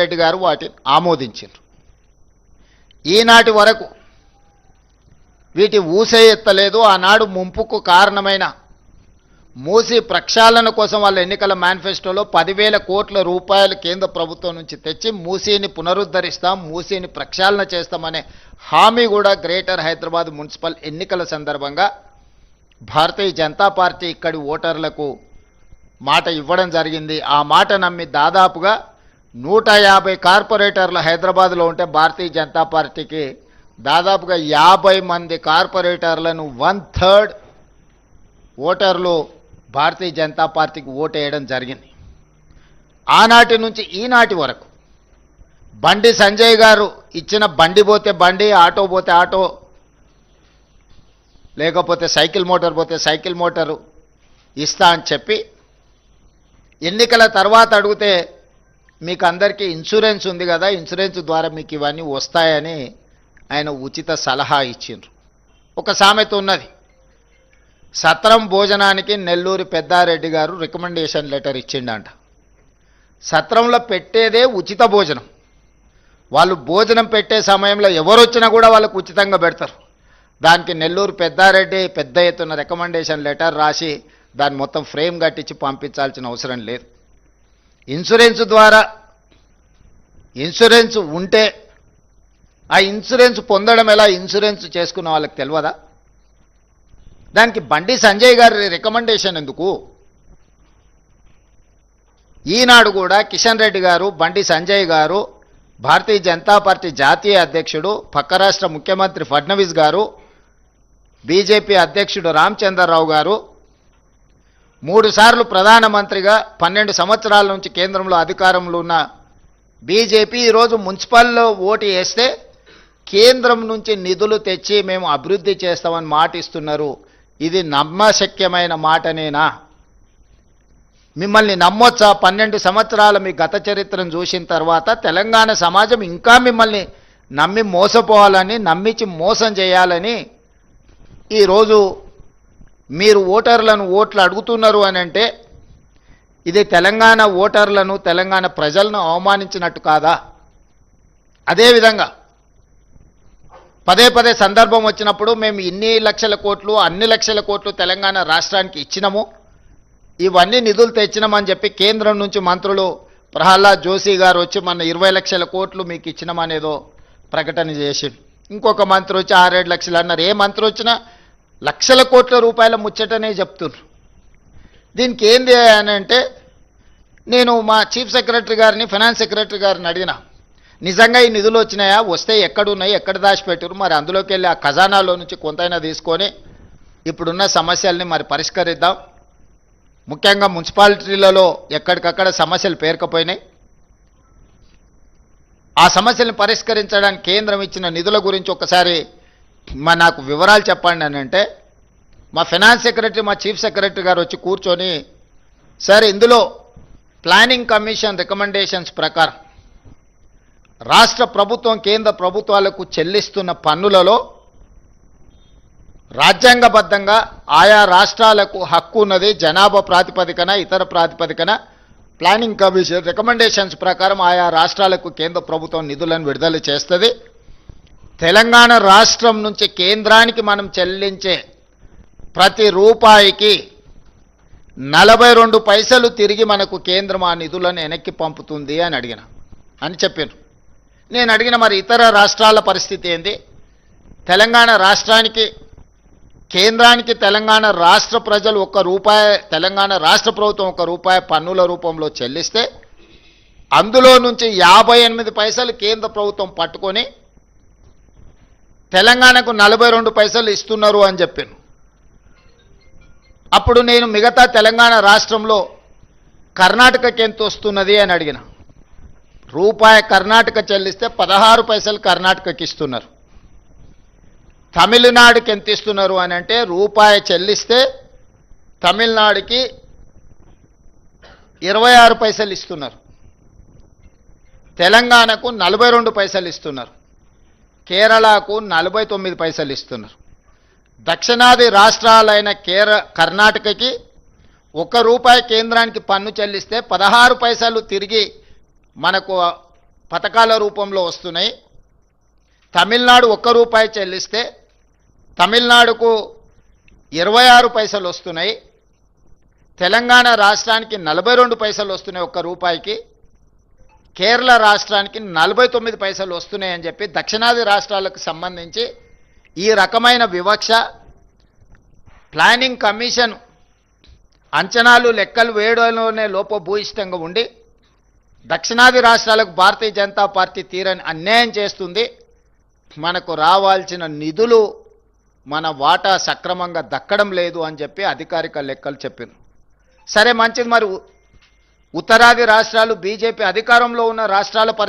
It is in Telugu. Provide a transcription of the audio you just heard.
రెడ్డి గారు వాటిని ఆమోదించారు ఈనాటి వరకు వీటి ఊసే ఎత్తలేదు. ఆనాడు ముంపుకు కారణమైన మూసి ప్రక్షాళన కోసం వాళ్ళ ఎన్నికల మేనిఫెస్టోలో పదివేల కోట్ల రూపాయలు కేంద్ర ప్రభుత్వం నుంచి తెచ్చి మూసీని పునరుద్ధరిస్తాం మూసీని ప్రక్షాళన చేస్తామనే హామీ కూడా గ్రేటర్ హైదరాబాద్ మున్సిపల్ ఎన్నికల సందర్భంగా భారతీయ జనతా పార్టీ ఇక్కడి ఓటర్లకు మాట ఇవ్వడం జరిగింది. ఆ మాట నమ్మి దాదాపుగా నూట యాభై కార్పొరేటర్లు హైదరాబాద్లో ఉంటే భారతీయ జనతా పార్టీకి దాదాపుగా యాభై మంది కార్పొరేటర్లను వన్ థర్డ్ ఓటర్లు భారతీయ జనతా పార్టీకి ఓటేయడం జరిగింది. ఆనాటి నుంచి ఈనాటి వరకు బండి సంజయ్ గారు ఇచ్చిన బండి పోతే బండి ఆటో పోతే ఆటో లేకపోతే సైకిల్ మోటార్ పోతే సైకిల్ మోటారు ఇస్తా అని చెప్పి ఎన్నికల తర్వాత అడిగితే మీకు అందరికీ ఇన్సూరెన్స్ ఉంది కదా ఇన్సూరెన్స్ ద్వారా మీకు ఇవన్నీ వస్తాయని ఆయన ఉచిత సలహా ఇచ్చిండ్రు. ఒక సామెత ఉన్నది. సత్రం భోజనానికి నెల్లూరు పెద్దారెడ్డి గారు రికమెండేషన్ లెటర్ ఇచ్చిండంట. సత్రంలో పెట్టేదే ఉచిత భోజనం. వాళ్ళు భోజనం పెట్టే సమయంలో ఎవరు వచ్చినా కూడా వాళ్ళకు ఉచితంగా పెడతారు. దానికి నెల్లూరు పెద్దారెడ్డి పెద్ద ఎత్తున రికమెండేషన్ లెటర్ రాసి దాన్ని మొత్తం ఫ్రేమ్ కట్టించి పంపించాల్సిన అవసరం లేదు. ఇన్సూరెన్స్ ద్వారా ఇన్సూరెన్స్ ఉంటే ఆ ఇన్సూరెన్స్ పొందడం ఎలా ఇన్సూరెన్స్ చేసుకున్న వాళ్ళకి తెలియదా దానికి బండి సంజయ్ గారి రికమెండేషన్ ఎందుకు? ఈనాడు కూడా కిషన్ రెడ్డి గారు బండి సంజయ్ గారు భారతీయ జనతా పార్టీ జాతీయ అధ్యక్షుడు పక్క రాష్ట్ర ముఖ్యమంత్రి ఫడ్నవీస్ గారు బీజేపీ అధ్యక్షుడు రామచంద్రరావు గారు మూడుసార్లు ప్రధానమంత్రిగా పన్నెండు సంవత్సరాల నుంచి కేంద్రంలో అధికారంలో ఉన్న బీజేపీ ఈరోజు మున్సిపల్లో ఓటు వేస్తే కేంద్రం నుంచి నిధులు తెచ్చి మేము అభివృద్ధి చేస్తామని మాటిస్తున్నారు. ఇది నమ్మశక్యమైన మాటనేనా? మిమ్మల్ని నమ్మొచ్చా? పన్నెండు సంవత్సరాల మీ గత చరిత్రను చూసిన తర్వాత తెలంగాణ సమాజం ఇంకా మిమ్మల్ని నమ్మి మోసపోవాలని నమ్మించి మోసం చేయాలని ఈరోజు మీరు ఓటర్లను ఓట్లు అడుగుతున్నారు అని అంటే ఇది తెలంగాణ ఓటర్లను తెలంగాణ ప్రజలను అవమానించినట్టు కాదా? అదేవిధంగా పదే పదే సందర్భం వచ్చినప్పుడు మేము ఇన్ని లక్షల కోట్లు అన్ని లక్షల కోట్లు తెలంగాణ రాష్ట్రానికి ఇచ్చినాము. ఇవన్నీ నిధులు తెచ్చినామని చెప్పి కేంద్రం నుంచి మంత్రులు ప్రహ్లాద్ జోషి గారు వచ్చి మన ఇరవై లక్షల కోట్లు మీకు ఇచ్చినామనేదో ప్రకటన చేసి ఇంకొక మంత్రి వచ్చి ఆరేడు లక్షలు అన్నారు. ఏ మంత్రి వచ్చినా లక్షల కోట్ల రూపాయల ముచ్చటనే చెప్తున్నారు దీనికి ఏంది అని అంటే నేను మా చీఫ్ సెక్రటరీ గారిని ఫైనాన్స్ సెక్రటరీ గారిని అడిగిన నిజంగా ఈ నిధులు వచ్చినాయా? వస్తే ఎక్కడున్నాయి? ఎక్కడ దాచిపెట్టారు మరి అందులోకి వెళ్ళి ఆ ఖజానాలో నుంచి కొంతైనా తీసుకొని ఇప్పుడున్న సమస్యల్ని మరి పరిష్కరిద్దాం. ముఖ్యంగా మున్సిపాలిటీలలో ఎక్కడికక్కడ సమస్యలు పేర్కపోయినాయి. ఆ సమస్యలను పరిష్కరించడానికి కేంద్రం ఇచ్చిన నిధుల గురించి ఒకసారి మా నాకు వివరాలు చెప్పండి అని అంటే మా ఫైనాన్స్ సెక్రటరీ మా చీఫ్ సెక్రటరీ గారు వచ్చి కూర్చొని సార్ ఇందులో ప్లానింగ్ కమిషన్ రికమెండేషన్స్ ప్రకారం రాష్ట్ర ప్రభుత్వం కేంద్ర ప్రభుత్వాలకు చెల్లిస్తున్న పన్నులలో రాజ్యాంగబద్ధంగా ఆయా రాష్ట్రాలకు హక్కు ఉన్నది జనాభా ప్రాతిపదికన ఇతర ప్రాతిపదికన ప్లానింగ్ కమిషన్ రికమెండేషన్స్ ప్రకారం ఆయా రాష్ట్రాలకు కేంద్ర ప్రభుత్వం నిధులను విడుదల చేస్తుంది. తెలంగాణ రాష్ట్రం నుంచి కేంద్రానికి మనం చెల్లించే ప్రతి రూపాయికి నలభై రెండు పైసలు తిరిగి మనకు కేంద్రం ఆ నిధులను వెనక్కి పంపుతుంది అని అడిగిన. అని చెప్పాను నేను అడిగిన మరి ఇతర రాష్ట్రాల పరిస్థితి ఏంది? తెలంగాణ రాష్ట్రానికి కేంద్రానికి తెలంగాణ రాష్ట్ర ప్రజలు ఒక్క రూపాయి తెలంగాణ రాష్ట్ర ప్రభుత్వం ఒక రూపాయి పన్నుల రూపంలో చెల్లిస్తే అందులో నుంచి యాభై ఎనిమిది పైసలు కేంద్ర ప్రభుత్వం పట్టుకొని తెలంగాణకు నలభై రెండు పైసలు ఇస్తున్నారు అని చెప్పాను. అప్పుడు నేను మిగతా తెలంగాణ రాష్ట్రంలో కర్ణాటకకి ఎంత వస్తున్నది అని అడిగిన. రూపాయి కర్ణాటక చెల్లిస్తే పదహారు పైసలు కర్ణాటకకి ఇస్తున్నారు. తమిళనాడుకి ఎంత ఇస్తున్నారు అని అంటే రూపాయి చెల్లిస్తే తమిళనాడుకి ఇరవై ఆరు పైసలు ఇస్తున్నారు. తెలంగాణకు నలభై రెండు పైసలు ఇస్తున్నారు. కేరళకు నలభై తొమ్మిది పైసలు ఇస్తున్నారు. దక్షిణాది రాష్ట్రాలైన కేర కర్ణాటకకి ఒక రూపాయి కేంద్రానికి పన్ను చెల్లిస్తే పదహారు పైసలు తిరిగి మనకు పథకాల రూపంలో వస్తున్నాయి. తమిళనాడు ఒక్క రూపాయి చెల్లిస్తే తమిళనాడుకు ఇరవై ఆరు పైసలు వస్తున్నాయి. తెలంగాణ రాష్ట్రానికి నలభై రెండు పైసలు వస్తున్నాయి ఒక్క రూపాయికి. కేరళ రాష్ట్రానికి నలభై తొమ్మిది పైసలు వస్తున్నాయని చెప్పి దక్షిణాది రాష్ట్రాలకు సంబంధించి ఈ రకమైన వివక్ష ప్లానింగ్ కమిషన్ అంచనాలు లెక్కలు వేయడంలోనే లోపభూయిష్టంగా ఉండి దక్షిణాది రాష్ట్రాలకు భారతీయ జనతా పార్టీ తీరని అన్యాయం చేస్తుంది. మనకు రావాల్సిన నిధులు మన వాటా సక్రమంగా దక్కడం లేదు అని చెప్పి అధికారిక లెక్కలు చెప్పారు సరే మంచిది మరి. ఉత్తరాది రాష్ట్రాలు బీజేపీ అధికారంలో ఉన్న రాష్ట్రాల పరిస్థితి